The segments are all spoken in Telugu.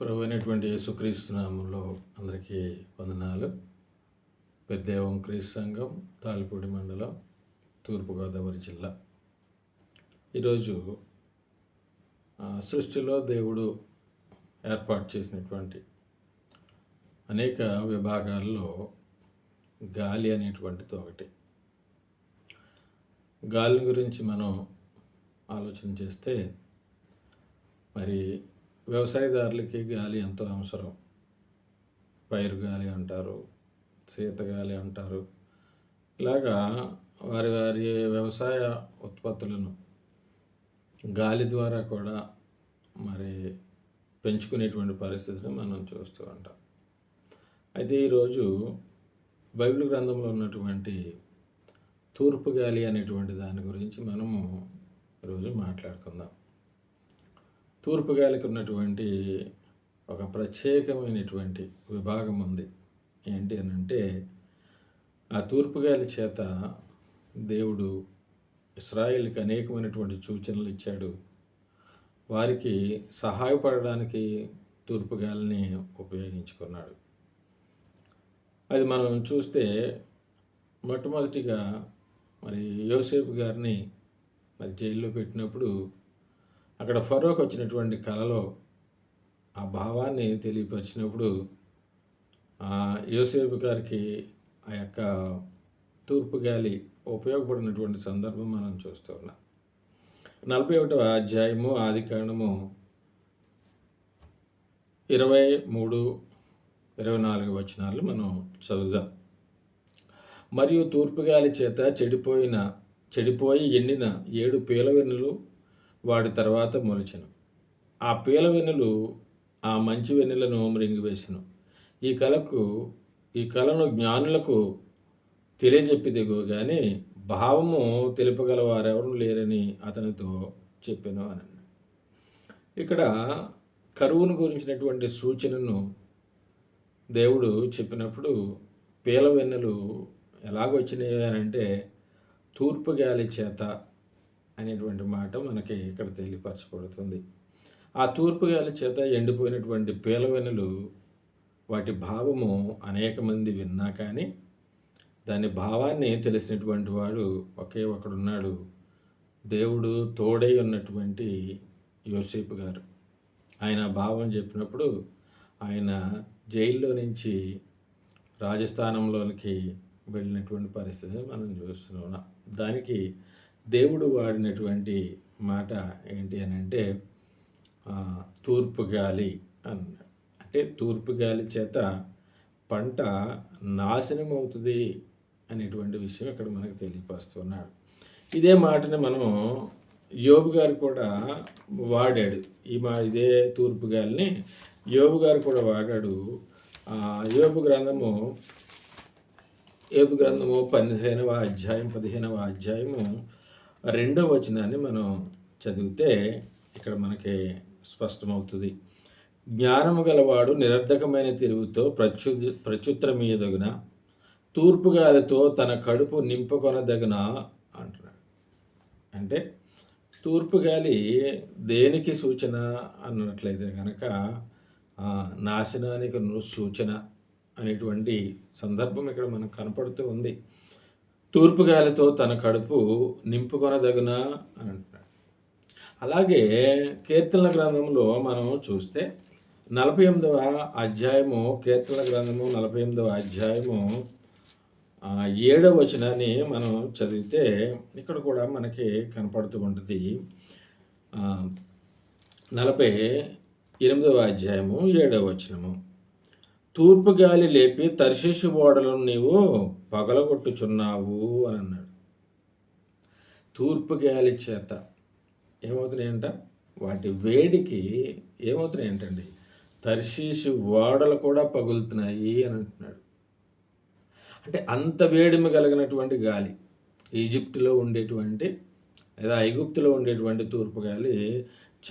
ప్రభు అయినటువంటి యేసుక్రీస్తు నామంలో అందరికీ వందనాలు. పెద్దేవం క్రీస్తు సంఘం తాళిపూడి మండలం తూర్పుగోదావరి జిల్లా. ఈరోజు సృష్టిలో దేవుడు ఏర్పాటు చేసినటువంటి అనేక విభాగాల్లో గాలి అనేటువంటిది ఒకటి. గాలి గురించి మనం ఆలోచన చేస్తే మరి వ్యవసాయదారులకి గాలి ఎంతో అవసరం. పైరు గాలి అంటారు శీత గాలి అంటారు. ఇలాగా వారి వారి వ్యవసాయ ఉత్పత్తులను గాలి ద్వారా కూడా మరి పెంచుకునేటువంటి పరిస్థితిని మనం చూస్తూ ఉంటాం. అయితే ఈరోజు బైబిల్ గ్రంథంలో ఉన్నటువంటి తూర్పు గాలి అనేటువంటి దాని గురించి మనము ఈరోజు మాట్లాడుకుందాం. తూర్పు గాలికి ఉన్నటువంటి ఒక ప్రత్యేకమైనటువంటి విభాగం ఉంది. ఏంటి అని అంటే ఆ తూర్పు గాలి చేత దేవుడు ఇస్రాయిల్కి అనేకమైనటువంటి సూచనలు ఇచ్చాడు. వారికి సహాయపడడానికి తూర్పు గాలిని ఉపయోగించుకున్నాడు. అది మనం చూస్తే మొట్టమొదటిగా మరి యోసేపు గారిని మరి జైల్లో పెట్టినప్పుడు అక్కడ ఫరోక్ వచ్చినటువంటి కళలో ఆ భావాన్ని తెలియపరిచినప్పుడు ఆ యోసేపు గారికి ఆ యొక్క తూర్పు గాలి ఉపయోగపడినటువంటి సందర్భం మనం చూస్తూ ఉన్నాం. నలభై ఒకటవ అధ్యాయము ఆది ఇరవై మూడు ఇరవై నాలుగు వచనాలు మనం చదువుదాం. మరియు తూర్పు గాలి చేత చెడిపోయిన చెడిపోయి ఎండిన ఏడు పీలవెన్నులు వాడి తర్వాత మొలిచెను. ఆ పీల వెన్నులు ఆ మంచి వెన్నెలను మృంగివేసెను ఈ కళకు ఈ కళను జ్ఞానులకు తెలియజెప్పిదిగో కానీ భావము తెలుపగల వారెవరూ లేరని అతనితో చెప్పాను అని ఇక్కడ కరువును గురించినటువంటి సూచనను దేవుడు చెప్పినప్పుడు పీల వెన్నెలు ఎలాగొచ్చినాయి అని అంటే తూర్పు గాలి చేత అనేటువంటి మాట మనకి ఇక్కడ తెలియపరచబడుతుంది. ఆ తూర్పు గాలి చేత ఎండిపోయినటువంటి పీల వాటి భావము అనేక మంది విన్నా కానీ దాని భావాన్ని తెలిసినటువంటి వాడు ఒకే ఒకడున్నాడు. దేవుడు తోడై ఉన్నటువంటి యోసేపు గారు. ఆయన భావం చెప్పినప్పుడు ఆయన జైల్లో నుంచి రాజస్థానంలోనికి వెళ్ళినటువంటి పరిస్థితిని మనం చూస్తున్నాం. దానికి దేవుడు వాడినటువంటి మాట ఏంటి అని అంటే తూర్పు గాలి అన్నాడు అంటే తూర్పు గాలి చేత పంట నాశనం అవుతుంది అనేటువంటి విషయం ఇక్కడ మనకు తెలియపరుస్తున్నాడు. ఇదే మాటని మనము యోబు గారు కూడా వాడాడు. ఈ మా ఇదే తూర్పు గాలిని యోబు గారు కూడా వాడాడు. యోబు గ్రంథము యోబు గ్రంథము పదిహేనవ అధ్యాయం పదిహేనవ అధ్యాయము రెండవ వచనాన్ని మనం చదివితే ఇక్కడ మనకి స్పష్టమవుతుంది. జ్ఞానము గలవాడు నిరర్ధకమైన తిరుగుతో ప్రత్యు ప్రత్యుత్తరమీయదగిన తూర్పు గాలితో తన కడుపు నింపుకొనదగిన అంటున్నాడు. అంటే తూర్పు గాలి దేనికి సూచన అన్నట్లయితే కనుక నాశనానికి సూచన అనేటువంటి సందర్భం ఇక్కడ మనకు కనపడుతూ ఉంది. తూర్పు గాలితో తన కడుపు నింపుకొనదగిన అని అంటున్నాడు. అలాగే కీర్తనల గ్రంథంలో మనం చూస్తే నలభై ఎనిమిదవ అధ్యాయము కీర్తనల గ్రంథము నలభై ఎనిమిదవ అధ్యాయము ఏడవ వచనాన్ని మనం చదివితే ఇక్కడ కూడా మనకి కనపడుతూ ఉంటుంది. నలభై ఎనిమిదవ అధ్యాయము ఏడవ వచనము. తూర్పు గాలి లేపి తర్శీషు ఓడలను నీవు పగలగొట్టుచున్నావు అని అన్నాడు. తూర్పు గాలి చేత ఏమవుతున్నాయంట? వాటి వేడికి ఏమవుతున్నాయి ఏంటండి తర్శీషు ఓడలు కూడా పగులుతున్నాయి అని అంటున్నాడు. అంటే అంత వేడిమి కలిగినటువంటి గాలి ఈజిప్టులో ఉండేటువంటి లేదా ఐగుప్తులో ఉండేటువంటి తూర్పు గాలి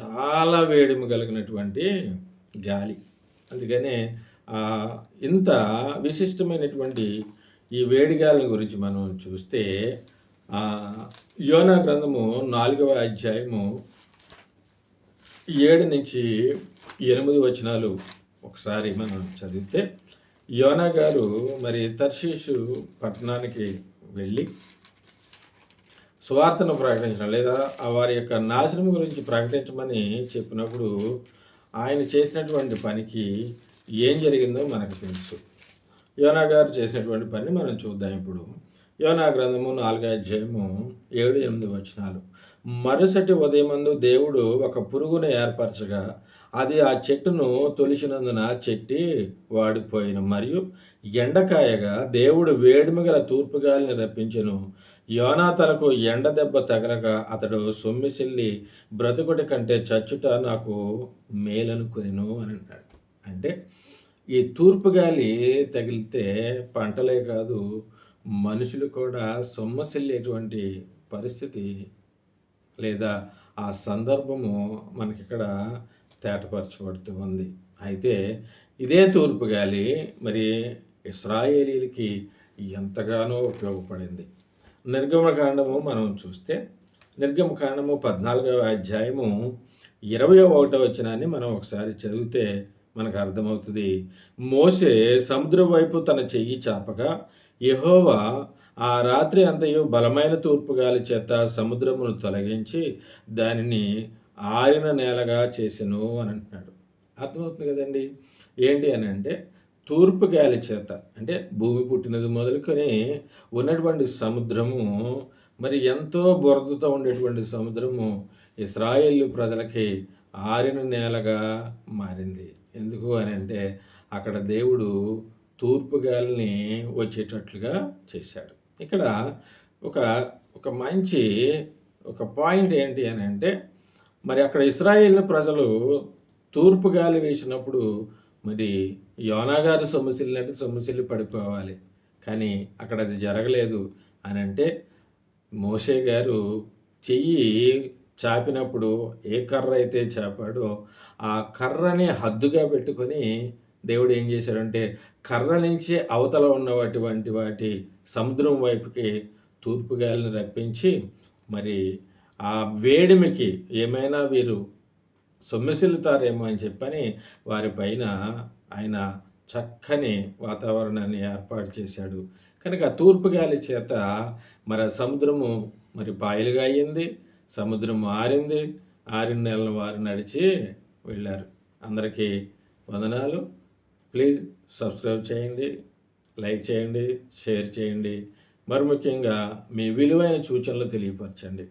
చాలా వేడిమి కలిగినటువంటి గాలి. అందుకనే ఇంత విశిష్టమైనటువంటి ఈ వేడిగాలని గురించి మనం చూస్తే యోనా గ్రంథము నాలుగవ అధ్యాయము ఏడు నుంచి ఎనిమిది వచనాలు ఒకసారి మనం చదివితే యోనా గారు మరి తర్షీషు పట్టణానికి వెళ్ళి సువార్తను ప్రకటించడం లేదా వారి యొక్క నాశనం గురించి ప్రకటించమని చెప్పినప్పుడు ఆయన చేసినటువంటి పనికి ఏం జరిగిందో మనకు తెలుసు. యోనా గారు చేసినటువంటి పని మనం చూద్దాం ఇప్పుడు. యోనా గ్రంథము నాలుగు అధ్యాయము ఏడు ఎనిమిది వచనాలు. మరుసటి ఉదయమందు దేవుడు ఒక పురుగును ఏర్పరచగా అది ఆ చెట్టును తొలిచినందున చెట్టి వాడిపోయిన. మరియు ఎండకాయగా దేవుడు వేడిమి గల తూర్పు గాలిని యోనా తలకు ఎండ దెబ్బ తగలక అతడు సొమ్మిసిల్లి బ్రతుకుటి కంటే చచ్చుట నాకు మేలనుకొనిను అని అంటాడు. అంటే ఈ తూర్పు గాలి తగిలితే పంటలే కాదు మనుషులు కూడా సొమ్మసిల్లేటువంటి పరిస్థితి లేదా ఆ సందర్భము మనకిక్కడ తేటపరచబడుతూ ఉంది. అయితే ఇదే తూర్పు గాలి మరి ఇస్రాయేలీలకి ఎంతగానో ఉపయోగపడింది. నిర్గమకాండము మనం చూస్తే నిర్గమకాండము పద్నాలుగవ అధ్యాయము ఇరవై ఒకటో వచ్చినాన్ని మనం ఒకసారి చదివితే మనకు అర్థమవుతుంది. మోసే సముద్రం వైపు తన చెయ్యి చాపగా యహోవా ఆ రాత్రి అంతయు బలమైన తూర్పు గాలి చేత సముద్రమును తొలగించి దానిని ఆరిన నేలగా చేసెను అని అంటున్నాడు. అర్థమవుతుంది కదండి. ఏంటి అని అంటే తూర్పు గాలి చేత అంటే భూమి పుట్టినది మొదలుకొని ఉన్నటువంటి సముద్రము మరి ఎంతో బురదతో ఉండేటువంటి సముద్రము ఇస్రాయేల్ ప్రజలకి ఆరిన నేలగా మారింది. ఎందుకు అని అంటే అక్కడ దేవుడు తూర్పు గాలిని వచ్చేటట్లుగా చేశాడు. ఇక్కడ ఒక ఒక మంచి ఒక పాయింట్ ఏంటి అని అంటే మరి అక్కడ ఇస్రాయేల్ ప్రజలు తూర్పు గాలి వేసినప్పుడు మరి యోనాగారు సొమ్మసిల్లినట్టు సొమ్మసిల్లి సొమ్ముసిల్లి పడిపోవాలి. కానీ అక్కడ అది జరగలేదు అని అంటే మోషే గారు చెయ్యి చాపినప్పుడు ఏ కర్ర అయితే చాపాడో ఆ కర్రని హద్దుగా పెట్టుకొని దేవుడు ఏం చేశాడంటే కర్ర నుంచి అవతల ఉన్నటువంటి వాటి సముద్రం వైపుకి తూర్పు గాలిని రప్పించి మరి ఆ వేడిమికి ఏమైనా వీరు సొమ్మిసిల్లుతారేమో అని చెప్పని వారి పైన ఆయన చక్కని వాతావరణాన్ని ఏర్పాటు చేశాడు. కనుక తూర్పు గాలి చేత మరి సముద్రము మరి పాయలుగా అయ్యింది సముద్రం ఆరింది ఆరిన నెలల వారు నడిచి వెళ్ళారు. అందరికీ వందనాలు. ప్లీజ్ సబ్స్క్రైబ్ చేయండి లైక్ చేయండి షేర్ చేయండి. మరి ముఖ్యంగా మీ విలువైన సూచనలు తెలియపరచండి.